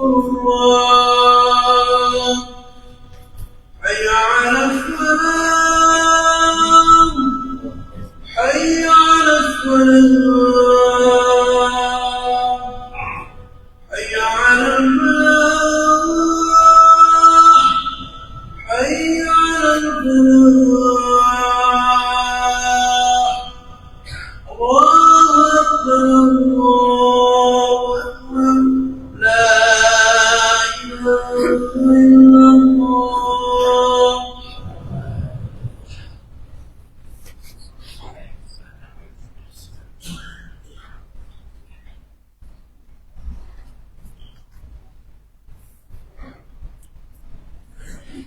الله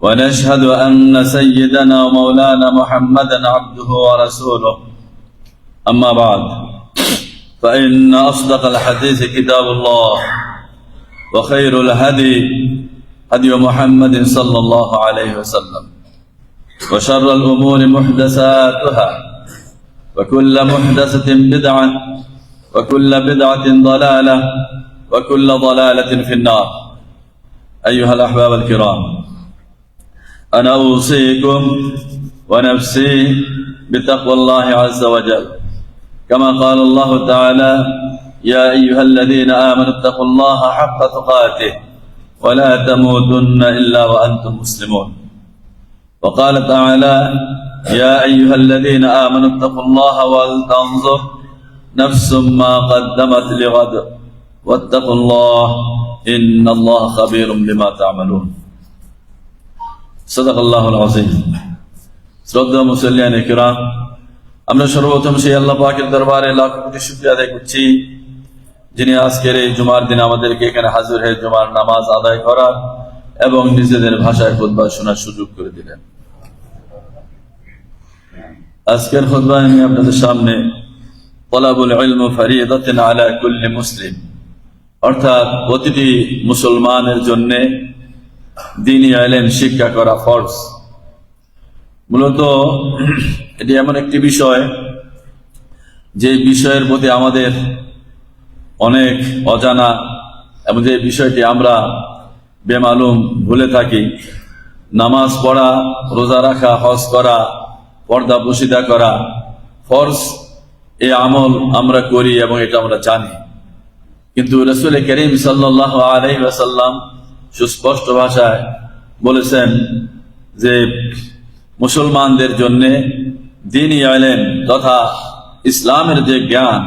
ونشهد أن سيدنا ومولانا محمدا عبده ورسوله. أما بعد فإن أصدق الحديث كتاب الله وخير الهدي هدي محمد صلى الله عليه وسلم وشر الأمور محدثاتها وكل محدثة بدعة وكل بدعة ضلالة وكل ضلالة في النار. أيها الأحباب الكرام أنا أوصيكم ونفسي بتقوى الله عز وجل. كما قال الله تعالى يا أيها الذين آمنوا اتقوا الله حق تقاته ولا تموتن إلا وأنتم مسلمون. وقال تعالى يا أيها الذين آمنوا اتقوا الله ولتنظر نفس ما قدمت لغد واتقوا الله إن الله خبير بما تعملون. আমরা সর্বপ্রথম সেই আল্লাহ দরবারে লাখ কোটি শুকরিয়া আদায় করছি, যিনি আজকের এই জুমার দিন আমাদেরকে এখানে হাজির হয়ে জুমার নামাজ আদায় করার এবং নিজেদের ভাষায় খুতবা শোনার সুযোগ করে দিলেন। আজকের খুতবায় আমি আপনাদের সামনে তলাবুল ইলম ফারিদাতিন আলা মুসলিম, অর্থাৎ প্রতিটি মুসলমানের জন্যে দিনই আইলেন শিক্ষা করা, ফরজ। মূলত এটি এমন একটি বিষয়, যে বিষয়ের প্রতি আমাদের অনেক অজানা, এবং যে বিষয়টি আমরা বেমালুম ভুলে থাকি। নামাজ পড়া, রোজা রাখা, হজ করা, পর্দা বসিদা করা, ফরজ এ আমল আমরা করি এবং এটা আমরা জানি। কিন্তু রসুল করিম সাল্লাহ আলাই ওয়াসাল্লাম সুস্পষ্ট ভাষায় বলেছেন যে মুসলমানদের জন্য দিনই আইলেম তথা ইসলামের যে জ্ঞান,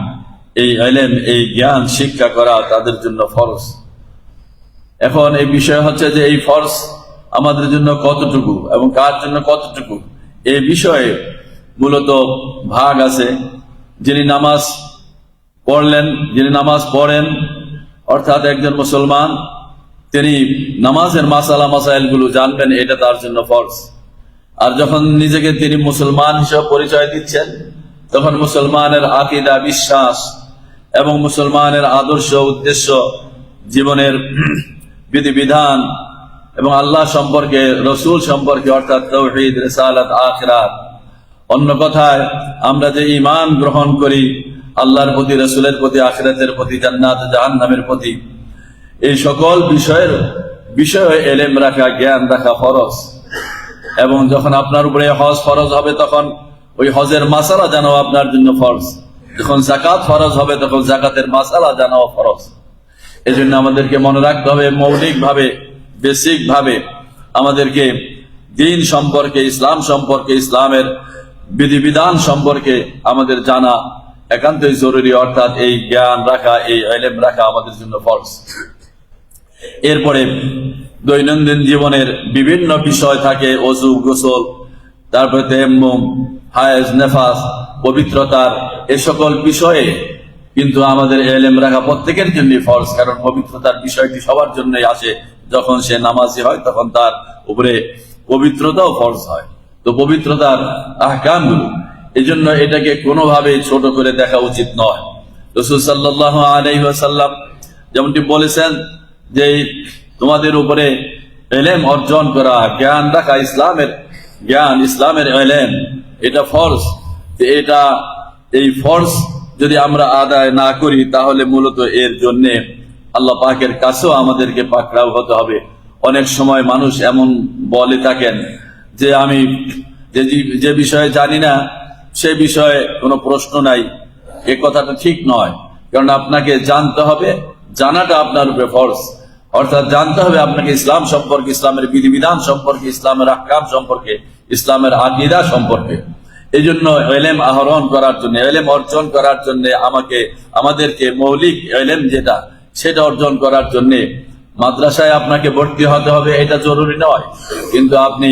এই আইলেম এই জ্ঞান শিক্ষা করা তাদের জন্য ফরজ। এখন এই বিষয় হচ্ছে যে এই ফরজ আমাদের জন্য কতটুকু এবং কার জন্য কতটুকু? এই বিষয়ে মূলত ভাগ আছে। যিনি নামাজ পড়লেন, যিনি নামাজ পড়েন, অর্থাৎ একজন মুসলমান তিনি নামাজের মাসালা মাসাইলগুলো জানবেন, এটা তার জন্য ফরজ। আর যখন নিজেকে তিনি মুসলমান হিসেবে পরিচয় দিচ্ছেন, তখন মুসলমানের আকিদা, বিশ্বাস এবং মুসলমানের আদর্শ, উদ্দেশ্য, জীবনের বিধিবিধান এবং আল্লাহ সম্পর্কে, রসুল সম্পর্কে, অর্থাৎ তৌহিদ, রেসালাত, আখরাত। অন্য কথায়, আমরা যে ইমান গ্রহণ করি, আল্লাহর প্রতি, রসুলের প্রতি, আখিরাতের প্রতি, জান্নাত, জাহান্নামের প্রতি এই সকল বিষয়ের বিষয়ে এলেম রাখা, জ্ঞান রাখা ফরজ। এবং যখন আপনার উপরে হজ ফরজ হবে, তখন ওই হজের মাসালা জানাও আপনার জন্য ফরজ। যখন জাকাত ফরজ হবে, তখন জাকাতের মাসালা জানাও ফরজ। এই জন্য আমাদেরকে মনে রাখতে হবে মৌলিক ভাবে বেসিক ভাবে আমাদেরকে দিন সম্পর্কে, ইসলাম সম্পর্কে, ইসলামের বিধিবিধান সম্পর্কে আমাদের জানা একান্তই জরুরি। অর্থাৎ এই জ্ঞান রাখা, এই এলেম রাখা আমাদের জন্য ফরজ। এরপরে দৈনন্দিন জীবনের বিভিন্ন বিষয় থাকে, অজু, গোসল, তারপরে তেমুম হায়েজ, নেফাস, পবিত্রতার এ সকল বিষয়ে কিন্তু আমাদের এলেম রাখা প্রত্যেকের জন্য ফরজ, কারণ পবিত্রতার বিষয়টি সবার জন্যই আসে। যখন সে নামাজি হয়, তখন তার উপরে পবিত্রতাও ফরজ হয়। তো পবিত্রতার আহকামগুলো এই জন্য এটাকে কোনোভাবে ছোট করে দেখা উচিত নয়। রসুল সাল্লাহ আলাইসাল্লাম যেমনটি বলেছেন যে তোমাদের উপরে এলেম অর্জন করা, জ্ঞান রাখা ইসলামের, জ্ঞান, ইসলামের এলেম, এটা ফরজ। তো এটা, এই ফরজ যদি আমরা আদায় না করি, তাহলে মূলত এর জন্য আল্লাহ পাকের কাছেও আমাদেরকে পাকড়াও হতে হবে। অনেক সময় মানুষ এমন বলে থাকেন যে আমি যে যে বিষয়ে জানি না, সে বিষয়ে কোনো প্রশ্ন নাই। এ কথাটা ঠিক নয়। কারণ আপনাকে জানতে হবে, জানাটা আপনার উপরে ফরজ। অর্থাৎ জানতে হবে আপনাকে ইসলাম সম্পর্কে, ইসলামের বিধিবিধান সম্পর্কে, ইসলামের আকাম সম্পর্কে, ইসলামের আকিদা সম্পর্কে। এই জন্য এলেম আহরণ করার জন্য, এলেম অর্জন করার জন্য আমাকে, আমাদেরকে মৌলিক এলেম যেটা, সেটা অর্জন করার জন্য মাদ্রাসায় আপনাকে ভর্তি হতে হবে, এটা জরুরি নয়। কিন্তু আপনি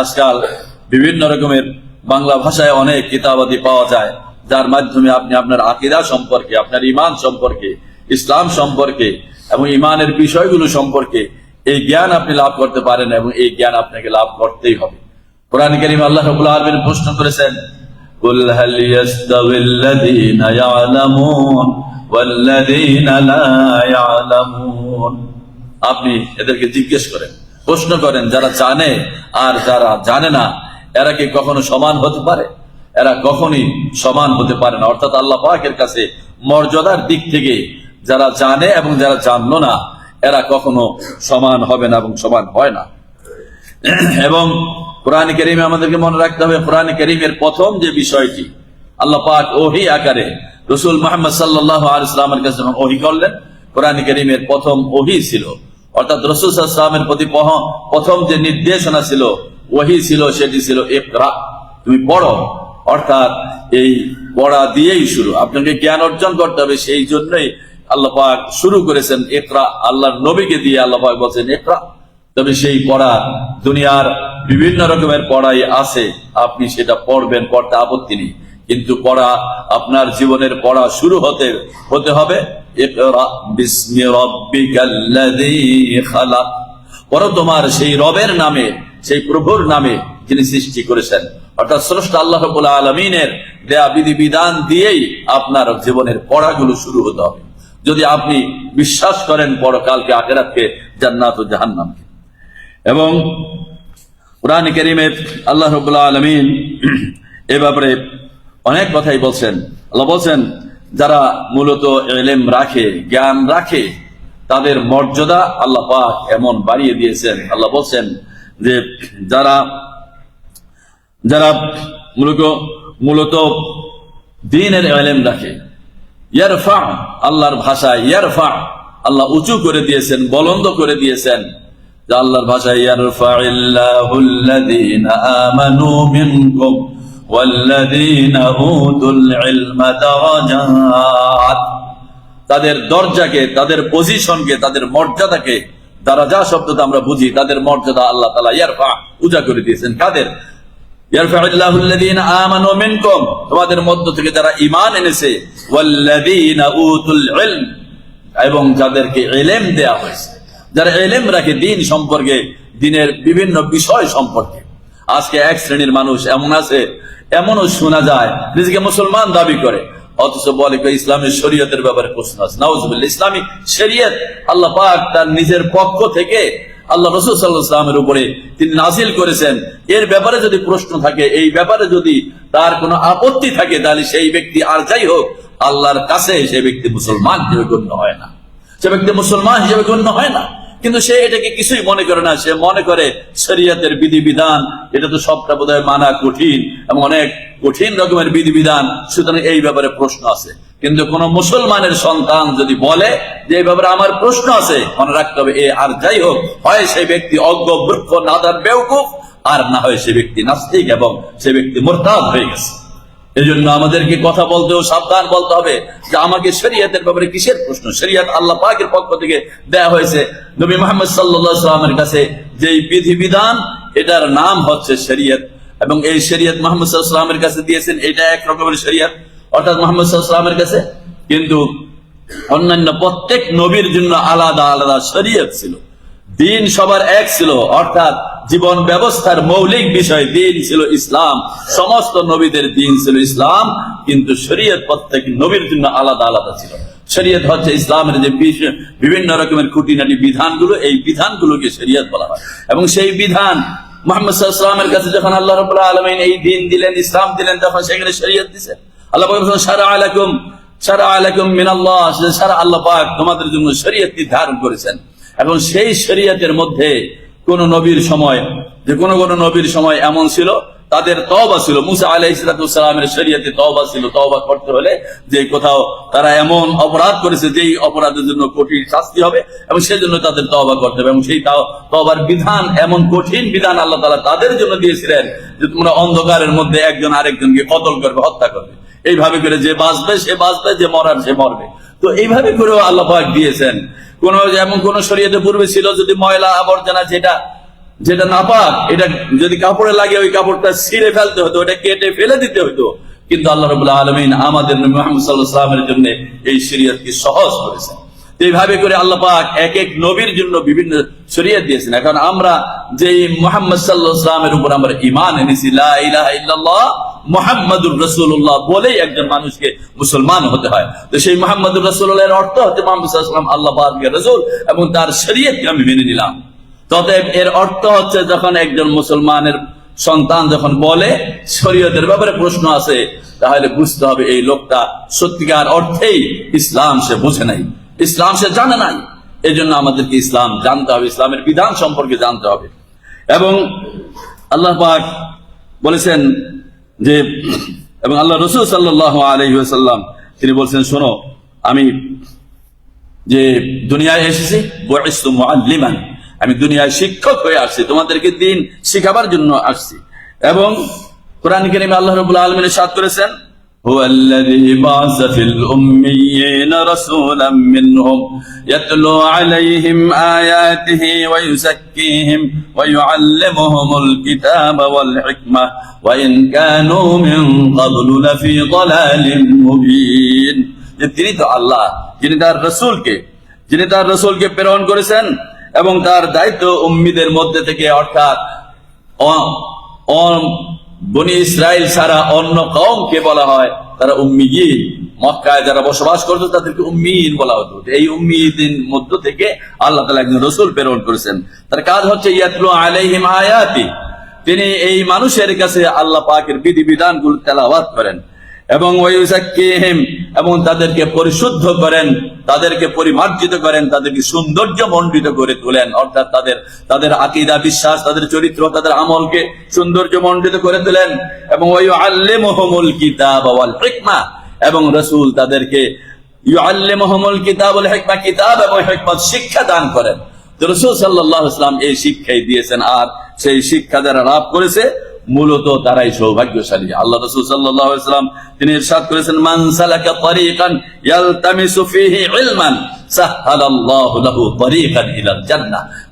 আজকাল বিভিন্ন রকমের বাংলা ভাষায় অনেক কিতাবাদি পাওয়া যায়, যার মাধ্যমে আপনি আপনার আকিদা সম্পর্কে, আপনার ইমান সম্পর্কে ইসলাম সম্পর্কে এবং ইমানের বিষয়গুলো সম্পর্কে এই জ্ঞান আপনি লাভ করতে পারেন এবং এই জ্ঞান আপনাকে লাভ করতেই হবে। কোরআন করিম আল্লাহ আলামিন প্রশ্ন করেছেন আপনি এদেরকে জিজ্ঞেস করেন, প্রশ্ন করেন, যারা জানে আর যারা জানে না, এরা কি কখনো সমান হতে পারে? এরা কখনই সমান হতে পারে না। অর্থাৎ আল্লাহ পাকের কাছে মর্যাদার দিক থেকে যারা জানে এবং যারা জানলো না, এরা কখনো সমান হবে না এবং সমান হয় না। এবং কোরআন করিমে আমাদেরকে মনে রাখতে হবে, কোরআন করিমের প্রথম যে বিষয়টি, আল্লাহ পাক ওহি আকারে রসুল মোহাম্মদ সাল্লাহ আলাইসলামের কাছে যখন ওহি করলেন, কোরআন করিমের প্রথম ওহি ছিল। অর্থাৎ রসুল সাল্লামের প্রতি প্রথম যে নির্দেশনা ছিল, ওহি ছিল, সেটি ছিল একরা তুমি পড়ো। অর্থাৎ এই পড়া দিয়েই শুরু। আপনাকে জ্ঞান অর্জন করতে হবে, সেই জন্যই আল্লাহ পাক শুরু করেছেন একরা আল্লাহর নবীকে দিয়ে আল্লাহ পাক বলছেন একরা তবে সেই পড়া দুনিয়ার বিভিন্ন রকমের পড়াই আছে, আপনি সেটা পড়বেন, পড়তে আপত্তি নেই। কিন্তু পড়া আপনার জীবনের পড়া শুরু হতে হতে হবে তোমার সেই রবের নামে, সেই প্রভুর নামে যিনি সৃষ্টি করেছেন। অর্থাৎ স্রষ্টা আল্লাহ আলামিনের দেয়া বিধি বিধান দিয়েই আপনার জীবনের পড়াগুলো শুরু হতে হবে। যদি আপনি বিশ্বাস করেন পরকালকে, আখেরাতকে, জান্নাত ও জাহান্নামকে। এবং কোরআন করিমে আল্লাহ রবুল্লাহ আলমিন এ ব্যাপারে অনেক কথাই বলছেন। আল্লাহ বলছেন, যারা মূলত এলেম রাখে, জ্ঞান রাখে, তাদের মর্যাদা আল্লাহ পাক এমন বাড়িয়ে দিয়েছেন। আল্লাহ বলছেন যে যারা যারা মূলত মূলত দিনের এলেম রাখে ইয়ারফা আল্লাহর ভাষায় ইয়ারফা আল্লাহ উঁচু করে দিয়েছেন, বলন্দ করে দিয়েছেন। আল্লাহর ভাষায় ইয়ারফাইল্লাহুল্লাযীনা আমানু তাদের দরজাকে, তাদের পজিশনকে, তাদের মর্যাদাকে তারা যা শব্দটা আমরা বুঝি, তাদের মর্যাদা আল্লাহ তালা ইয়ারফা উজা করে দিয়েছেন। কাদের ইয়ারফাউল্লাহু আল্লাযীনা আমানু মিনকুম তোমাদের মধ্য থেকে যারা ঈমান এনেছে এবং যাদেরকে ইলম দেয়া হয়েছে, যারা ইলম রাখে দিন সম্পর্কে, দিনের বিভিন্ন বিষয় সম্পর্কে। আজকে এক শ্রেণির মানুষ এমন আছে, এমনও শোনা যায়, নিজেকে মুসলমান দাবি করে, অথচ বলে ইসলামের শরীয়তের ব্যাপারে প্রশ্ন আছে। নাউজুবিল্লাহ, ইসলামী শরীয়ত, আল্লাহ পাক তার নিজের পক্ষ থেকে আল্লাহ রসুল সাল্লাহ ইসলামের উপরে তিনি নাজিল করেছেন। এর ব্যাপারে যদি প্রশ্ন থাকে, এই ব্যাপারে যদি তার কোনো আপত্তি থাকে, তাহলে সেই ব্যক্তি আর যাই হোক, আল্লাহর কাছে সেই ব্যক্তি মুসলমান হিসেবে গণ্য হয় না। সে ব্যক্তি মুসলমান হিসেবে গণ্য হয় না। কিন্তু সে এটাকে কিছুই মনে করে না। সে মনে করে শরিয়াতের বিধিবিধান, এটা তো সবটা বোধহয় মানা কঠিন এবং অনেক কঠিন রকমের বিধিবিধান। সুতরাং এই ব্যাপারে প্রশ্ন আছে। কিন্তু কোন মুসলমানের সন্তান যদি বলে যে এই ব্যাপারে আমার প্রশ্ন আছে, মনে রাখতে হবে, এ আর যাই হোক, হয় সেই ব্যক্তি অজ্ঞ বৃক্ষ নাদার, বেউকুফ, আর না হয় সে ব্যক্তি নাস্তিক এবং সে ব্যক্তি মোরতাদ হয়ে গেছে। এই জন্য আমাদেরকে কথা বলতেও সাবধান বলতে হবে যে আমাকে শরিয়াতের ব্যাপারে কিসের প্রশ্ন? শরিয়াত আল্লাহ পাকের পক্ষ থেকে দেয়া হয়েছে। নবী মোহাম্মদ সাল্লামের কাছে যেই বিধিবিধান, এটার নাম হচ্ছে শরিয়ত এবং এই শরিয়ত মোহাম্মদ সাল্লামের কাছে দিয়েছেন, এটা এক রকমের শরিয়ত। অর্থাৎ মোহাম্মদ সাল্লামের কাছে, কিন্তু অন্যান্য প্রত্যেক নবীর জন্য আলাদা আলাদা শরিয়ত ছিল। দিন সবার এক ছিল, অর্থাৎ জীবন ব্যবস্থার মৌলিক বিষয় দিন ছিল ইসলাম। সমস্ত নবীদের দিন ছিল ইসলাম, কিন্তু শরীয়ত প্রত্যেক নবীর জন্য আলাদা আলাদা ছিল। শরীয়ত হচ্ছে ইসলামের যে বিভিন্ন রকমের খুঁটিনাটি বিধানগুলো, এই বিধানগুলোকে শরীয়ত বলা হয়। এবং সেই বিধান মোহাম্মদ সাল্লামের কাছে যখন আল্লাহ রবুল্লাহ আলমিন এই দিন দিলেন, ইসলাম দিলেন, তখন সেখানে শরীয়ত দিছেন আল্লাহ করেছেন। এখন সেই শরীয়তের মধ্যে কোন নবীর সময়, যে নবীর সময় এমন ছিল, তাদের তওবা ছিল। মুসা তওবা ছিল। তওবা করতে হলে যে কোথাও তারা এমন অপরাধ করেছে, যেই অপরাধের জন্য কঠিন শাস্তি হবে, এবং সেজন্য তাদের তওবা করতে হবে। এবং সেই তওবার বিধান, এমন কঠিন বিধান আল্লাহ তাআলা তাদের জন্য দিয়েছিলেন, যে তোমরা অন্ধকারের মধ্যে একজন আরেকজনকে কতল করবে, হত্যা করবে। এইভাবে করে যে বাঁচবে, সে বাঁচবে, যে মরার, সে মরবে। তো এইভাবে করেও আল্লাহাক দিয়েছেন। কোন এমন কোন শরীয়তে পূর্বে ছিল যদি ময়লা আবর্জনা যেটা যেটা নাপাক, এটা যদি কাপড়ে লাগে, ওই কাপড়টা ছিঁড়ে ফেলতে হতো, ওটা কেটে ফেলে দিতে হতো। কিন্তু আল্লাহ রবুল্লাহ আলমিন আমাদের নবী মুহাম্মদ সাল্লাহ সাল্লামের জন্য এই শরীয়তকে সহজ করেছেন। এইভাবে করে আল্লাহ পাক এক এক নবীর জন্য বিভিন্ন শরীয়ত দিয়েছেন। এখন আমরা যে মোহাম্মদ সাল্লাহ সাল্লামের উপর আমরা ইমান এনেছি ইল্লাল্লাহ মোহাম্মদুর রসুল্লাহ বলেই একজন মানুষকে মুসলমান হতে হয়। তো সেই মোহাম্মদুর রসুল্লাহ এর অর্থ হচ্ছে মোহাম্মদ সাল্লাল্লাহু আলাইহি ওয়াসাল্লাম আল্লাহ রসুল এবং তার শরীয়তকে আমি মেনে নিলাম। ততএব এর অর্থ হচ্ছে যখন একজন মুসলমানের সন্তান যখন বলে, শরীয়তের ব্যাপারে প্রশ্ন আছে তাহলে বুঝতে হবে এই লোকটা সত্যিকার অর্থেই ইসলাম সে বোঝে নাই, ইসলাম সে জানে নাই। এই জন্য আমাদেরকে ইসলাম জানতে হবে, ইসলামের বিধান সম্পর্কে জানতে হবে। এবং আল্লাহ পাক বলেছেন যে, এবং আল্লাহ রসুল সাল্লাহ আলহিহাল্লাম তিনি বলছেন, শোনো, আমি যে দুনিয়ায় এসেছি আল্লিমান আমি দুনিয়ায় শিক্ষক হয়ে আসছি, তোমাদেরকে দিন শিখাবার জন্য আসছি। এবং কোরআন কেন আল্লাহ রবুল্লা আলমিনের ইরশাদ করেছেন هو الذي بعث في الأميين رسولا منهم يتلو عليهم آياته ويزكيهم ويعلمهم الكتاب والحكمة وإن كانوا من قبل لفي ضلال مبين যে তিনি তো আল্লাহ যিনি তার রসুলকে যিনি তার রসুলকে প্রেরণ করেছেন এবং তার দায়িত্ব উম্মিদের মধ্যে থেকে অর্থাৎ অ- অ- বনি ইসরায়েল সারা অন্য কমকে বলা হয়, তারা উম্মিগিন মক্কায় যারা বসবাস করতো, তাদেরকে উম্মিন বলা হতো। এই উম্মিদিন মধ্য থেকে আল্লাহ তালা একজন রসুল প্রেরণ করেছেন। তার কাজ হচ্ছে, ইয়াতলু আলাইহিম আয়াতি। তিনি এই মানুষের কাছে আল্লাহ পাকের বিধি বিধানগুলো তেলাওয়াত করেন। এবং ওয়ুজাক্কিহিম এবং তাদেরকে পরিশুদ্ধ করেন, তাদেরকে পরিমার্জিত করেন, তাদেরকে সৌন্দর্য মণ্ডিত করে তোলেন। অর্থাৎ তাদের তাদের আকিদা বিশ্বাস, তাদের চরিত্র, তাদের আমলকে সৌন্দর্য মণ্ডিত করে তোলেন। এবং ওই আল্লে আল্লেমহমুল কিতাব ওয়াল হিকমা, এবং রসুল তাদেরকে আল্লে ইউআল্লিমুহুমুল কিতাব হিকমা কিতাব এবং হিকমত শিক্ষা দান করেন। রসুল সাল্লাল্লাহু আলাইহি ওয়াসাল্লাম এই শিক্ষাই দিয়েছেন, আর সেই শিক্ষা যারা লাভ করেছে। মূলত তারাই সৌভাগ্যশালী। আল্লাহ রসুল সাল্লাম তিনি ইরশাদ করেছেন মানসালাকা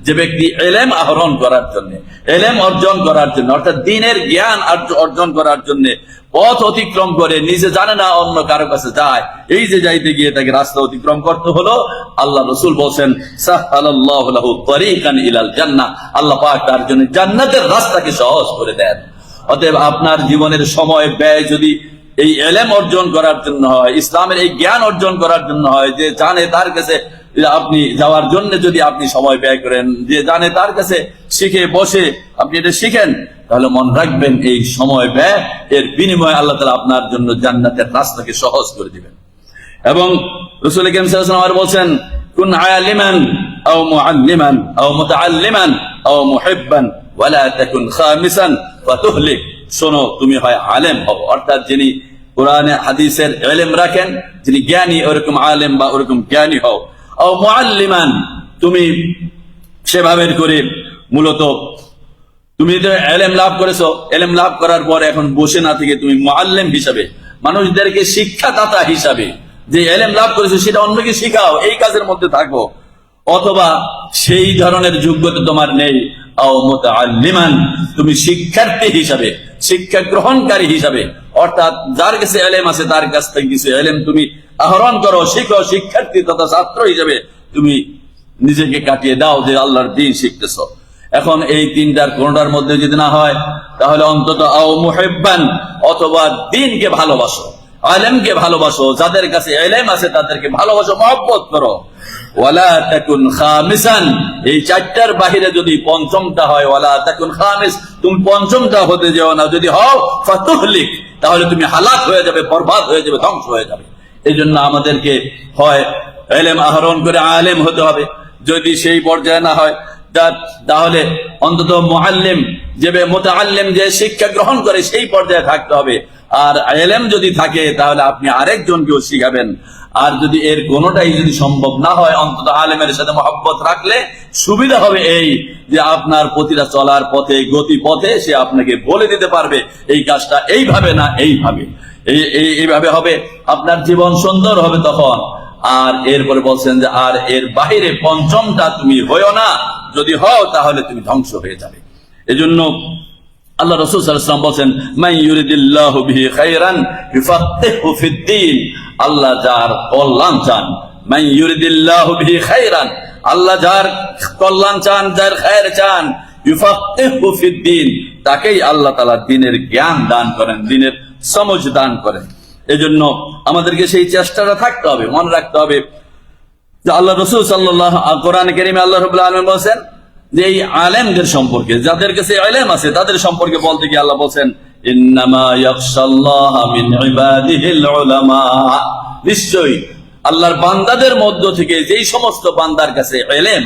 যে ব্যক্তি এলেম আহরণ করার জন্য, এলেম অর্জন করার জন্য, অর্থাৎ দিনের জ্ঞান অর্জন করার জন্য পথ অতিক্রম করে নিজে জানে না অন্য কারও কাছে যায়। এই যে যাইতে গিয়ে তাকে রাস্তা অতিক্রম করতে হলো, আল্লাহ রসুল বলছেন আল্লাহ পাক তার জন্য জান্নাতের রাস্তাকে সহজ করে দেন। অতএব আপনার জীবনের সময় ব্যয় যদি এই এলেম অর্জন করার জন্য হয়, ইসলামের এই জ্ঞান অর্জন করার জন্য হয়, যে জানে তার কাছে আপনি যাওয়ার জন্য যদি আপনি সময় ব্যয় করেন, যে জানে তার কাছে শিখে, বসে আপনি এটা শিখেন, তাহলে মনে রাখবেন এই সময় ব্যয়। এর বিনিময়ে আল্লাহ তালা আপনার জন্য জান্নাতের রাস্তাকে সহজ করে দিবেন। এবং রসুল সাল্লাল্লাহু বলছেন, কুন ফাতুহলিক। শোনো, তুমি হয় আলেম অর্থাৎ যিনি কোরআনে রাখেন জ্ঞানী, ওরকম বা ওরকম জ্ঞানী হও। তুমি সেভাবে করে মূলত তুমি তো এলেম লাভ করেছ। এলেম লাভ করার পর এখন বসে না থেকে তুমি মুআল্লিম হিসাবে, মানুষদেরকে শিক্ষাদাতা হিসাবে যে এলেম লাভ করেছ সেটা অন্যকে শিখাও, এই কাজের মধ্যে থাকো। অথবা সেই ধরনের যোগ্যতা তোমার নেই। তুমি শিক্ষার্থী হিসাবে, শিক্ষা গ্রহণকারী হিসাবে, অর্থাৎ যার কাছে এলেম আছে তার কাছ থেকে কিছু এলেম তুমি আহরণ করো, শিখো, শিক্ষার্থী তথা ছাত্র হিসাবে তুমি নিজেকে কাটিয়ে দাও যে আল্লাহর দিন শিখতেছো। এখন এই তিনটার কোনটার মধ্যে যদি না হয়, তাহলে অন্তত আও মুহিব্বান, অথবা দিনকে ভালোবাসো, আলেমকে ভালোবাসো, যাদের কাছে এলেম আছে তাদেরকে ভালোবাসো, মহব্বত করো। ওয়ালা তাকুন খামিসান, এই চারটার বাহিরে যদি পঞ্চমটা হয়, ওয়ালা তাকুন খামিস, তুমি পঞ্চমটা হতে যাও না, যদি হও ফাতুহলিক, তাহলে তুমি হালাক হয়ে যাবে, বরবাদ হয়ে যাবে, ধ্বংস হয়ে যাবে। এই জন্য আমাদেরকে হয় এলেম আহরণ করে আলেম হতে হবে। যদি সেই পর্যায়ে না হয় তাহলে অন্তত মুআল্লিম যে মোতাল্লিম যে শিক্ষা গ্রহণ করে সেই পর্যায়ে থাকতে হবে। আর এলেম যদি থাকে, তাহলে আপনি আরেকজনকেও শিখাবেন। আর যদি এর কোনোটাই যদি সম্ভব না হয়, অন্তত আলেমের সাথে মহব্বত রাখলে সুবিধা হবে এই যে আপনার প্রতিটা চলার পথে, গতি পথে সে আপনাকে বলে দিতে পারবে, এই কাজটা এইভাবে না এইভাবে। এই, এই- এইভাবে হবে, আপনার জীবন সুন্দর হবে তখন। আর এরপরে বলছেন যে, আর এর বাহিরে পঞ্চমটা তুমি হয়েও না। যদি হও, তাহলে তুমি ধ্বংস হয়ে যাবে। এজন্য আল্লাহ রসুল সাল্লাল্লাহু বলছেন আল্লাহ যার কল্যাণ চান আল্লাহ যার কল্যাণ চান, যার খায়ের চান তাকেই আল্লাহ তাআলা দ্বীনের জ্ঞান দান করেন দ্বীনের সমঝ দান করেন এজন্য আমাদেরকে সেই চেষ্টাটা থাকতে হবে, মনে রাখতে হবে। যে আল্লাহ রসুল সাল্লাহ কোরআন আল্লাহ রবুল্লাহ আলম বলছেন যে এই আলেমদের সম্পর্কে, যাদের কাছে আলেম আছে, তাদের সম্পর্কে বলতে গিয়ে আল্লাহ বলছেন আল্লাহর বান্দাদের মধ্য থেকে যেই সমস্ত বান্দার কাছে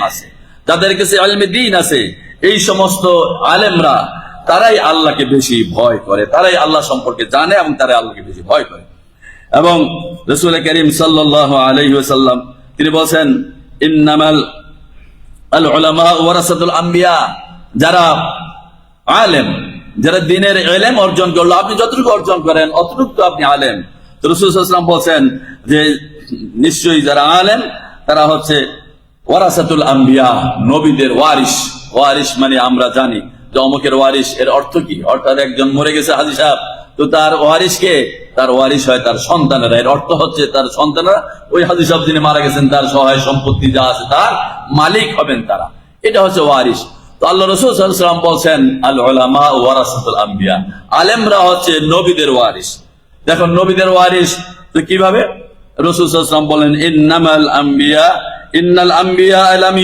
আছে, যাদের কাছে আলমে দিন আছে, এই সমস্ত আলেমরা তারাই আল্লাহকে বেশি ভয় করে, তারাই আল্লাহ সম্পর্কে জানে এবং তারাই আল্লাহকে বেশি ভয় করে। এবং রসুল করিম সাল্লাহ আলহিহাল্লাম তিনি বলছেন, ইন্নামাল আল ওয়ারাসাতুল আম্বিয়া যারা আলেম, যারা দিনের এলেম অর্জন করল, আপনি যতটুকু অর্জন করেন, অতটুকু আপনি আলেম। তো রসুল বলছেন যে, নিশ্চয়ই যারা আলেম, তারা হচ্ছে ওয়ারাসাতুল আম্বিয়া, নবীদের ওয়ারিস ওয়ারিস মানে আমরা জানি। অমুকের ওয়ারিস এর অর্থ কি? অর্থাৎ একজন মরে গেছে হাজি সাহেব, তো তার ওয়ারিস কে তার ওয়ারিস হয় তার সন্তানেরা। এর অর্থ হচ্ছে তার সন্তানেরা, ওই হাজি সাহেব যিনি মারা গেছেন, তার সহায় সম্পত্তি যা আছে তার মালিক হবেন তারা। এটা হচ্ছে ওয়ারিস তো আল্লাহ রসুল সাল্লাম বলছেন আলেমরা হচ্ছে নবীদের ওয়ারিস দেখুন, নবীদের ওয়ারিস তো কীভাবে? রসুল সাল্লাম বলেন, ইন্নামাল আম্বিয়া, ইন্নাল আম্বিয়া আলাম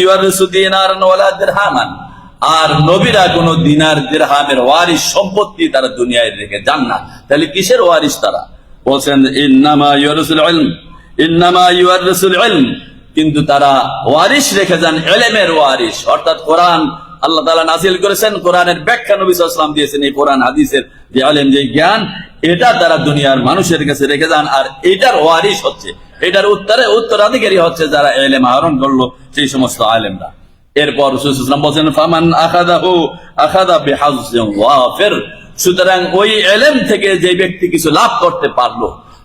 আর নবীরা কোন দিনার দিরহামের ওয়ারিস সম্পত্তি তারা দুনিয়ায় রেখে যান না। তাহলে কিসের ওয়ারিস তারা? বলছেন, ইন্নামা ইউয়ারিসুল ইলম, ইন্নামা ইউয়ারিসুল ইলম। কিন্তু তারা ওয়ারিস রেখে যান, এলেমের ওয়ারিস অর্থাৎ কোরআন আল্লাহ তাআলা নাজিল করেছেন, কোরআনের ব্যাখ্যা নবী সাল্লাল্লাহু দিয়েছেন এই কোরআন হাদিসের যে আলেম, যে জ্ঞান, এটা তারা দুনিয়ার মানুষের কাছে রেখে যান। আর এটার ওয়ারিস হচ্ছে, এটার উত্তরে উত্তরাধিকারী হচ্ছে যারা এলেম আহরণ করল, সেই সমস্ত আলেমরা। এরপর বলেন ফামান সুতরাং ওই এলেম থেকে যে ব্যক্তি কিছু লাভ করতে পারল,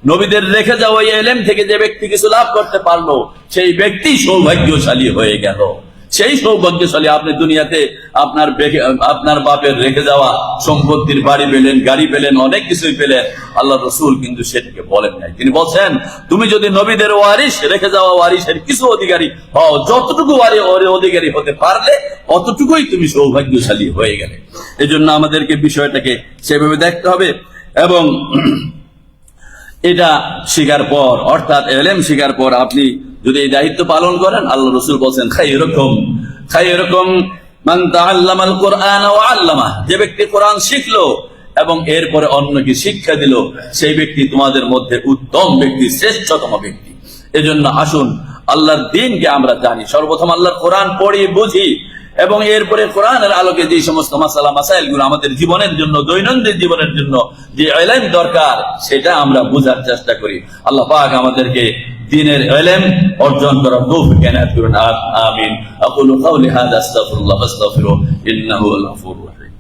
নবীদের রেখে যাওয়া ওই এলেম থেকে যে ব্যক্তি কিছু লাভ করতে পারল, সেই ব্যক্তি সৌভাগ্যশালী হয়ে গেল। সেই সৌভাগ্যশালী আপনি দুনিয়াতে আপনার আপনার বাপের রেখে যাওয়া সম্পত্তির বাড়ি পেলেন, গাড়ি পেলেন, অনেক কিছুই পেলেন। আল্লাহ রসুল কিন্তু সেটাকে বলেন নাই। তিনি বলছেন, তুমি যদি নবীদের ওয়ারিস রেখে যাওয়া ওয়ারিসের কিছু অধিকারী হও, যতটুকু অধিকারী হতে পারলে অতটুকুই তুমি সৌভাগ্যশালী হয়ে গেলে। এই জন্য আমাদেরকে বিষয়টাকে সেভাবে দেখতে হবে এবং এটা শিকার পর, অর্থাৎ এলেম শিকার পর আপনি যদি এই দায়িত্ব পালন করেন, আল্লাহ রসুল বলছেন, খাই এরকম খাই এরকম যে ব্যক্তি কোরআন শিখলো এবং এরপরে অন্যকে শিক্ষা দিল, সেই ব্যক্তি তোমাদের মধ্যে উত্তম ব্যক্তি, শ্রেষ্ঠতম ব্যক্তি। এজন্য আসুন, আল্লাহর দিনকে আমরা জানি। সর্বপ্রথম আল্লাহর কোরআন পড়ি, বুঝি এবং এরপরে কোরআনের আলোকে যে সমস্ত মাসালা মাসাইলগুলো আমাদের জীবনের জন্য, দৈনন্দিন জীবনের জন্য যে এলেম দরকার, সেটা আমরা বোঝার চেষ্টা করি। আল্লাহ পাক আমাদেরকে দিনের এলেম অর্জন করার তৌফিক এনায়েত করুন আ- আমিন আকুলু কাউলি হাদা আস্তাগফিরুল্লাহ ফাস্তাগফিরুহু ইন্নাহু আল গফুরুর রহিম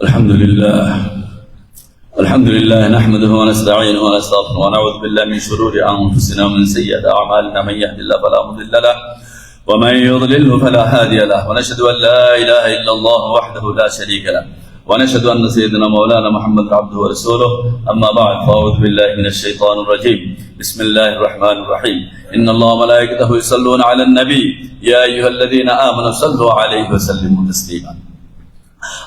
الحمد لله الحمد لله نحمده ونستعينه ونستغفره ونعوذ بالله من شرور أنفسنا ومن سيئات أعمالنا. من يهد الله فلا مضل له ومن يضلله فلا هادي له. ونشهد أن لا إله إلا الله وحده لا شريك له. ونشهد أن سيدنا مولانا محمد عبده ورسوله. أما بعد فأعوذ بالله من الشيطان الرجيم. بسم الله الرحمن الرحيم. إن الله وملائكته يصلون على النبي. يا أيها الذين آمنوا صلوا عليه وسلموا تسليما.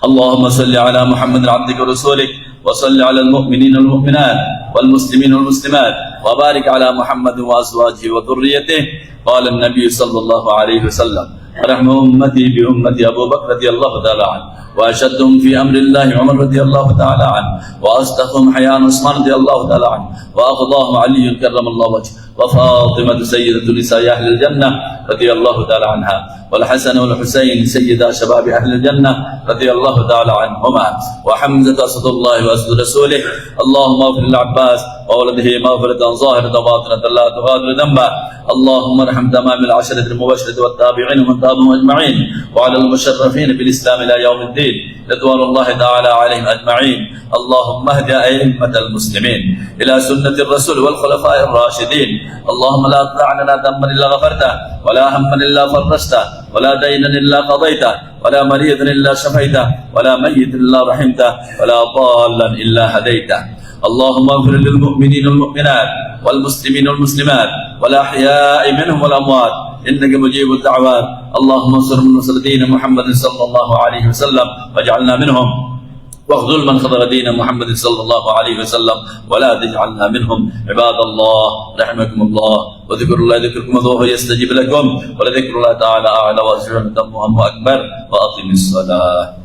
اللهم صل على محمد عبدك ورسولك. وصل على المؤمنين والمؤمنات والمسلمين والمسلمات وبارك على محمد وأزواجه وذريته. قال النبي صلى الله عليه وسلم رحم أمتي بأمتي أبو بكر رضي الله تعالى عنه وأشدهم في أمر الله عمر رضي الله تعالى عنه وأصدقهم حيان عثمان رضي الله تعالى عنه وأقضاهم علي كرم الله وجهه. وفاطمة سيدة نساء أهل الجنة رضي الله تعالى عنها والحسن والحسين سيدا شباب أهل الجنة رضي الله تعالى عنهما وحمزة اسد الله وأسد رسوله اللهم اغفر للعباس وولده مغفرة ظاهرة وباطنة لا تغادر ذنبا اللهم ارحم تمام العشرة المبشرة والتابعين ومن تابعهم أجمعين وعلى المشرفين بالإسلام إلى يوم الدين رضوان الله تعالى عليهم أجمعين اللهم اهد أئمة المسلمين إلى سنة الرسول والخلفاء الراشدين اللهم لا تدع لنا ذنبا إلا غفرته ولا هما إلا فرجته ولا دينا إلا قضيته ولا مريضا إلا شفيته ولا ميت إلا رحمته ولا ضالا إلا هديته. اللهم اغفر للمؤمنين والمؤمنات والمسلمين والمسلمات والأحياء منهم والأموات إنك مجيب الدعوات. اللهم انصر من نصر دين محمد صلى الله عليه وسلم واجعلنا منهم. واخذل من خذل دين محمد صلى الله عليه وسلم ولا تجعلنا منهم. عباد الله رحمكم الله. وذكر الله ذكركم الله يستجيب لكم. ولذكر الله تعالى أعلى واسع وأكبر وأقم الصلاة.